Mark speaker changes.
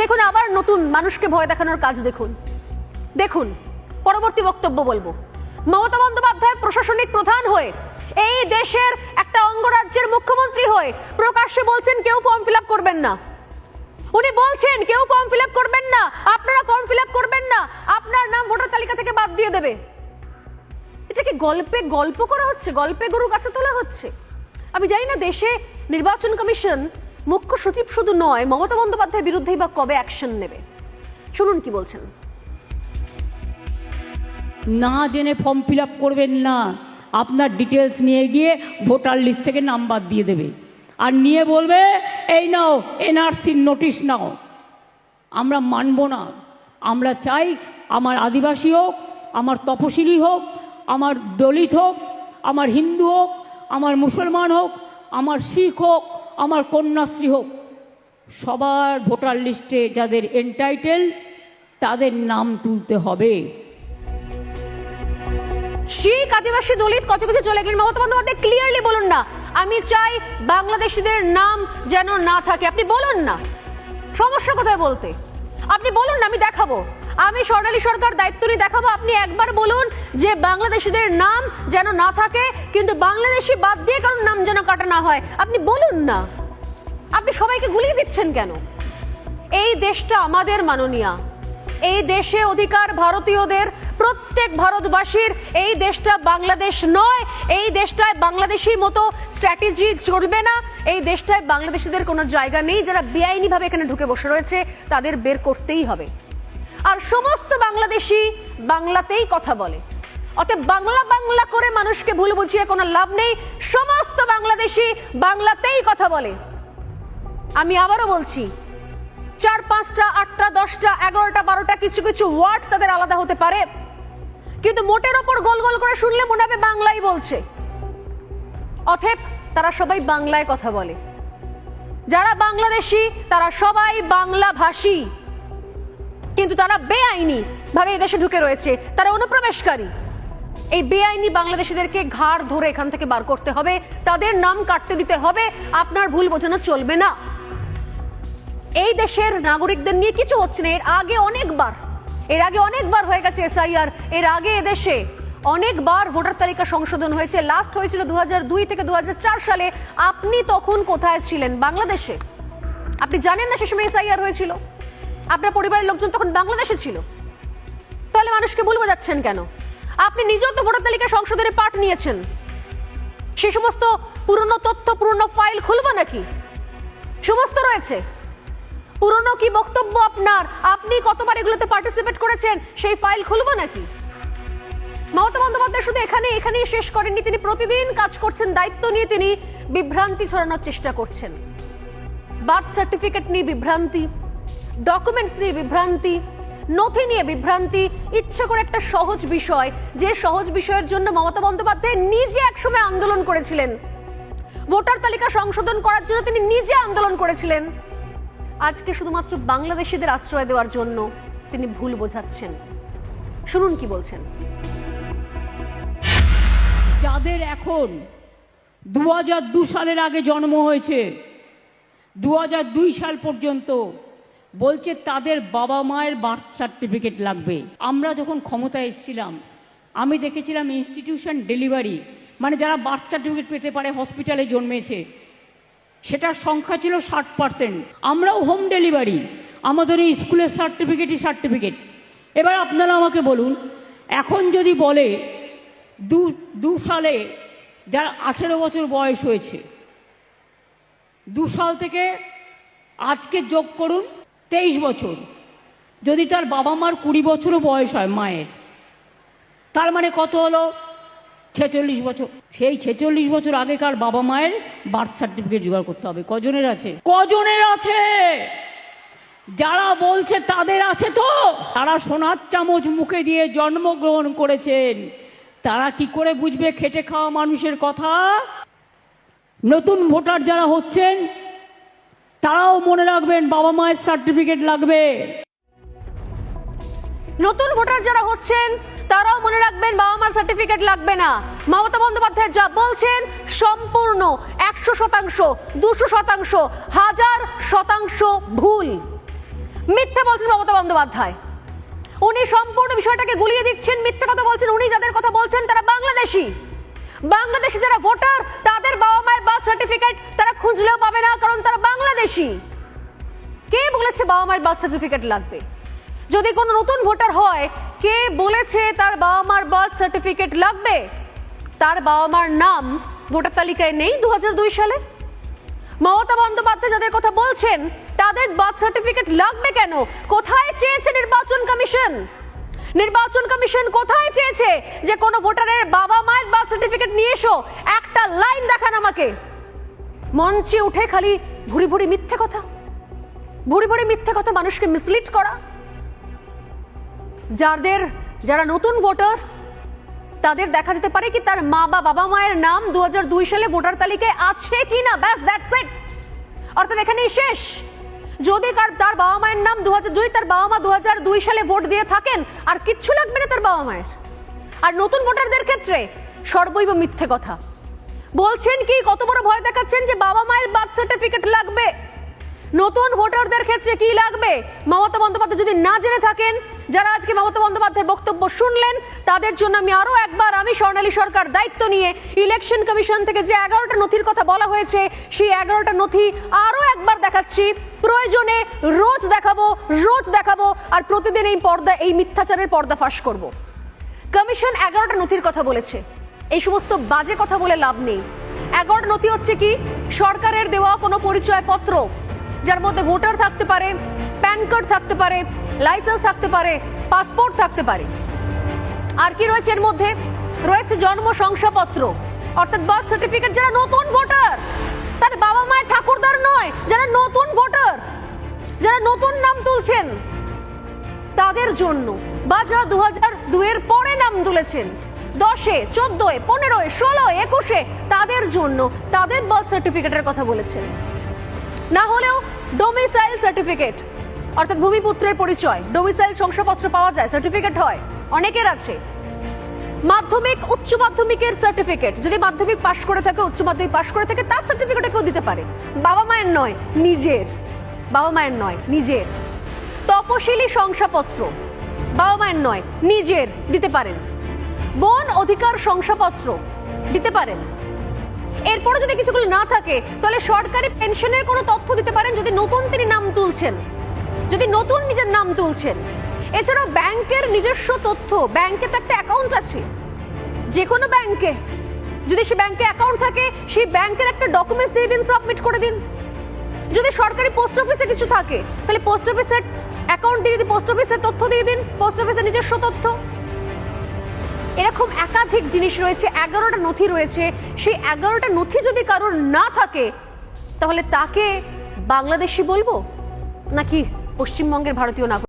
Speaker 1: দেখুন আবার নতুন মানুষকে ভয় দেখানোর কাজ দেখুন। দেখুন, পরবর্তী বক্তব্য বলব। মমতা বন্দ্যোপাধ্যায় প্রশাসনিক প্রধান হয়ে, এই দেশের একটা অঙ্গরাজ্যের মুখ্যমন্ত্রী হয়ে প্রকাশ্যে বলছেন, কেউ ফর্ম ফিল করবেন না। উনি বলছেন, কেউ ফর্ম ফিল করবেন না, আপনারা ফর্ম ফিল করবেন না, আপনার নাম ভোটার তালিকা থেকে বাদ দিয়ে দেবে। এটা কি গল্পে গল্প করা হচ্ছে? গল্পে গরু কাছে তোলা হচ্ছে? আমি জানি না, দেশে নির্বাচন কমিশন মুখ্য সচিব শুধু নয়, মমতা বন্দ্যোপাধ্যায়ের বিরুদ্ধেই বা কবে অ্যাকশন নেবে? শুনুন কি বলছেন।
Speaker 2: না জেনে ফর্ম ফিল করবেন না। আপনার ডিটেলস নিয়ে গিয়ে ভোটার লিস্ট থেকে নাম্বার দিয়ে দেবে। আর নিয়ে বলবে, এই নাও এনআরসির নোটিশ নাও। আমরা মানব না। আমরা চাই আমার আদিবাসী হোক, আমার তপশিলি হোক, আমার দলিত হোক, আমার হিন্দু হোক, আমার মুসলমান হোক, আমার শিখ হোক আমার কন্যাশ্রী হোক, সবার ভোটার লিস্টে যাদের এন্টাইটেল তাদের নাম তুলতে হবে।
Speaker 1: শিখ আদিবাসী দলিত কত কিছু চলে গেলেন মমতা বন্দ্যোপাধ্যায় ক্লিয়ারলি বলুন না। আমি চাই বাংলাদেশিদের নাম যেন না থাকে। আপনি বলুন না। সমস্যা কোথায় বলতে? আপনি বলুন না, আমি দেখাবো। আমি স্বর্ণালী সরকার, দায়িত্ব নিয়ে দেখাবো। আপনি একবার বলুন যে বাংলাদেশিদের নাম যেন না থাকে, কিন্তু বাংলাদেশি বাদ দিয়ে কারোর নাম যেন কাটা না হয়। আপনি বলুন না। আপনি সবাইকে গুলিয়ে দিচ্ছেন কেন? এই দেশটা আমাদের মাননীয়া। এই দেশে অধিকার ভারতীয়দের, প্রত্যেক ভারতবাসীর। এই দেশটা বাংলাদেশ নয়। এই দেশটায় বাংলাদেশির মতো স্ট্র্যাটেজি চলবে না। এই দেশটায় বাংলাদেশিদের কোনো জায়গা নেই যারা বেআইনিভাবে এখানে ঢুকে বসে রয়েছে। তাদের বের করতেই হবে। আর সমস্ত বাংলাদেশি বাংলাতেই কথা বলে। অতএব বাংলা বাংলা করে মানুষকে ভুল বুঝিয়ে কোনো লাভ নেই। সমস্ত বাংলাদেশি বাংলাতেই কথা বলে। আমি আবারও বলছি, চার, পাঁচটা, আটটা, দশটা, এগারোটা, বারোটা কিছু কিছু ওয়ার্ড তাদের আলাদা হতে পারে। কিন্তু মোটের ওপর গোল গোল করে শুনলে মনে হবে বাংলাই বলছে। অথেব তারা সবাই বাংলায় কথা বলে। যারা বাংলাদেশি, তারা সবাই বাংলা ভাষী কিন্তু তারা বেআইনি ভাবে এদেশে ঢুকে রয়েছে। তারা অনুপ্রবেশকারী। এই বেআইনি বাংলাদেশিদেরকে ঘাড় ধরে এখান থেকে বার করতে হবে। তাদের নাম কাটতে দিতে হবে। আপনার ভুল বোঝানো চলবে না। এই দেশের নাগরিকদের নিয়ে কিছু হচ্ছে না। এর আগে অনেকবার, এর আগে অনেকবার হয়ে গেছে এসআইআর। এর আগে এদেশে অনেকবার ভোটার তালিকা সংশোধন হয়েছে। লাস্ট হয়েছিল দু থেকে দু হাজার চার সালে। আপনি তখন কোথায় ছিলেন? বাংলাদেশে। আপনি জানেন না সে সময় এসআইআর হয়েছিল? আপনার পরিবারের লোকজন তখন বাংলাদেশে ছিল। তাহলে মানুষকে ভুল বোঝাচ্ছেন কেন? আপনি নিজেও তো ভোটার তালিকা সংশোধনে পাঠ নিয়েছেন। সে সমস্ত পুরনো তথ্য, পুরনো ফাইল খুলবো নাকি? সমস্ত রয়েছে। পুরনো কি বক্তব্য আপনার? আপনি কতবার এগুলোতে পার্টিসিপেট করেছেন? সেই ফাইল খুলবো নাকি? মমতা বন্দ্যোপাধ্যায় শুধু এখানে এখানেই শেষ করেননি। তিনি প্রতিদিন কাজ করছেন, দায়িত্ব নিয়ে তিনি বিভ্রান্তি ছড়ানোর চেষ্টা করছেন। বার্থ সার্টিফিকেট নিয়ে বিভ্রান্তি। ডকুমেন্টস নিয়ে বিভ্রান্তি, নথি নিয়ে বিভ্রান্তি, ইচ্ছে করে একটা সহজ বিষয়, যে সহজ বিষয়ের জন্য মমতা বন্দ্যোপাধ্যায় নিজে একসময় আন্দোলন করেছিলেন। ভোটার তালিকা সংশোধন করার জন্য তিনি নিজে আন্দোলন করেছিলেন। আজকে শুধুমাত্র বাংলাদেশিদের আশ্রয় দেওয়ার জন্য তিনি ভুল বোঝাচ্ছেন। শুনুন কি বলছেন।
Speaker 2: যাদের এখন দু সালের আগে জন্ম হয়েছে দু হাজার দুই সাল পর্যন্ত বলছে, তাদের বাবা মায়ের বার্থ সার্টিফিকেট লাগবে। আমরা যখন ক্ষমতায় এসেছিলাম, আমি দেখেছিলাম ইনস্টিটিউশন ডেলিভারি মানে যারা বার্থ সার্টিফিকেট পেতে পারে হসপিটালে জন্মেছে, সেটার সংখ্যা ছিল ষাট পার্সেন্ট আমরাও হোম ডেলিভারি আমাদের এই স্কুলের সার্টিফিকেটই সার্টিফিকেট এবার আপনারা আমাকে বলুন, এখন যদি বলে, দু দু সালে যার আঠেরো বছর বয়স হয়েছে, দু সাল থেকে আজকে যোগ করুন তেইশ বছর। যদি তার বাবা মার কুড়ি বছরও বয়স হয় মায়ের, তার মানে কত হলো? ছেচল্লিশ বছর। সেই ছেচল্লিশ বছর আগেকার বাবা মায়ের বার্থ সার্টিফিকেট জোগাড় করতে হবে। কজনের আছে? কজনের আছে? যারা বলছে তাদের আছে তো? তারা সোনার চামচ মুখে দিয়ে জন্মগ্রহণ করেছেন। তারা কি করে বুঝবে খেটে খাওয়া মানুষের কথা? নতুন ভোটার যারা হচ্ছেন তারাও মনে রাখবেন বাবা মায়ের সার্টিফিকেট লাগবে।
Speaker 1: নতুন ভোটার যারা হচ্ছেন, তারাও মনে রাখবেন বাবা মার সার্টিফিকেট লাগবে না। মমতা বন্দ্যোপাধ্যায় যা বলছেন সম্পূর্ণ একশো শতাংশ, দুশো শতাংশ, হাজার শতাংশ ভুল। মিথ্যা বলছেন মমতা বন্দ্যোপাধ্যায়। উনি সম্পূর্ণ বিষয়টাকে গুলিয়ে দিচ্ছেন, মিথ্যা কথা বলছেন, উনি যাদের কথা বলছেন তারা বাংলাদেশি। বাংলাদেশি যারা ভোটার, তাদের বাবা মায়ের বার্থ সার্টিফিকেট বাংলাদেশি কে বলেছে বাবা মায়ের বার্থ সার্টিফিকেট লাগবে? যদি কোনো নতুন ভোটার হয়, কে বলেছে তার বাবা মার বার্থ সার্টিফিকেট লাগবে? তার বাবা মার নাম ভোটার তালিকায় নেই দু সালে? মমতা বন্দ্যোপাধ্যায় যাদের কথা বলছেন, তাদের বার্থ সার্টিফিকেট লাগবে কেন? কোথায় চেয়েছে নির্বাচন কমিশন? নির্বাচন কমিশন কোথায় চেয়েছে যে কোনো ভোটারের বাবা মায়ের বার্থ সার্টিফিকেট নিয়ে এসো? একটা লাইন দেখান আমাকে। মঞ্চে উঠে খালি ভুরি ভুরি মিথ্যে কথা, ভুরি ভুরি মিথ্যে কথা মানুষকে মিসলিড করা। যাদের, যারা নতুন ভোটার, তাদের দেখা যেতে পারে কি তার মা বা বাবা মায়ের নাম দু হাজার দুই সালে ভোটার তালিকায় আছে কি না? ব্যাস দ্যাটস ইট অর্থাৎ এখানেই শেষ। যদি কার, তার বাবা মায়ের নাম দু দুই, তার বাবা মা দু হাজার দুই সালে ভোট দিয়ে থাকেন, আর কিচ্ছু লাগবে না তার বাবা মায়ের। আর নতুন ভোটারদের ক্ষেত্রে সর্বৈব মিথ্যে কথা। বলছেন কি, কত বড় ভয় দেখাচ্ছেন যে বাবা মায়ের বার্থ সার্টিফিকেট লাগবে। নতুন ভোটারদের ক্ষেত্রে কি লাগবে? মমতা বন্দ্যোপাধ্যায় যদি না জেনে থাকেন, যারা আজকে মমতা বন্দ্যোপাধ্যায়ের বক্তব্য শুনলেন, তাদের জন্য আমি আরও একবার, আমি স্বর্ণালী সরকার দায়িত্ব নিয়ে ইলেকশন কমিশন থেকে যে এগারোটা নথির কথা বলা হয়েছে, সেই এগারোটা নথি আরও একবার দেখাচ্ছি। প্রয়োজনে রোজ দেখাবো রোজ দেখাবো, আর প্রতিদিন এই পর্দা, এই মিথ্যাচারের পর্দা ফাঁস করব। কমিশন এগারোটা নথির কথা বলেছে। এই সমস্ত বাজে কথা বলে লাভ নেই। এগারোটা নথি হচ্ছে কি? সরকারের দেওয়া কোনো পরিচয়পত্র, যার মধ্যে ভোটার থাকতে পারে, প্যান কার্ড থাকতে পারে, লাইসেন্স থাকতে পারে, পাসপোর্ট থাকতে পারে। আর কি রয়েছে এর মধ্যে? রয়েছে জন্ম শংসাপত্র, অর্থাৎ বার্থ সার্টিফিকেট যারা নতুন ভোটার। তার বাবা মায়ের ঠাকুরদার নয়, যারা নতুন ভোটার, যারা নতুন নাম তুলছেন। তাদের জন্য বা যারা দু হাজার দুয়ের পরে নাম তুলেছেন দশে, চোদ্দোয়, পনেরোয়, ষোলোয়, একুশে তাদের জন্য তাদের বার্থ সার্টিফিকেটের কথা বলেছেন। না হলেও ডোমিসাইল সার্টিফিকেট অর্থাৎ ভূমিপুত্রের পরিচয় ডোমিসাইল শংসাপত্র পাওয়া যায় সার্টিফিকেট হয়, অনেকের আছে। মাধ্যমিক, উচ্চ মাধ্যমিকের সার্টিফিকেট যদি মাধ্যমিক পাশ করে থাকে, উচ্চ মাধ্যমিক পাশ করে থাকে, তার সার্টিফিকেট কেউ দিতে পারে। বাবা মায়ের নয়, নিজের। বাবা মায়ের নয়, নিজের। তপশিলি শংসাপত্র, বাবা মায়ের নয়, নিজের দিতে পারেন। বন অধিকার শংসাপত্র দিতে পারেন। এরপরে যদি কিছুগুলো না থাকে, তাহলে সরকারি পেনশনের কোনো তথ্য দিতে পারেন যদি নতুন তিনি নাম তুলছেন। যদি নতুন নিজের নাম তুলছেন। এছাড়াও ব্যাংকের নিজস্ব তথ্য, ব্যাংকে তো একটা অ্যাকাউন্ট আছে। যে কোনো ব্যাংকে, যদি সে ব্যাংকে অ্যাকাউন্ট থাকে, সেই ব্যাংকের একটা ডকুমেন্টস দিয়ে দিন সাবমিট করে দিন। যদি সরকারি পোস্ট অফিসে কিছু থাকে, তাহলে পোস্ট অফিসের অ্যাকাউন্ট দিয়ে দিন পোস্ট অফিসের তথ্য দিয়ে দিন পোস্ট অফিসের নিজস্ব তথ্য। এরকম একাধিক জিনিস রয়েছে, এগারোটা নথি রয়েছে। সেই এগারোটা নথি যদি কারোর না থাকে, তাহলে তাকে বাংলাদেশি বলব? নাকি পশ্চিমবঙ্গের ভারতীয় নাগরিক?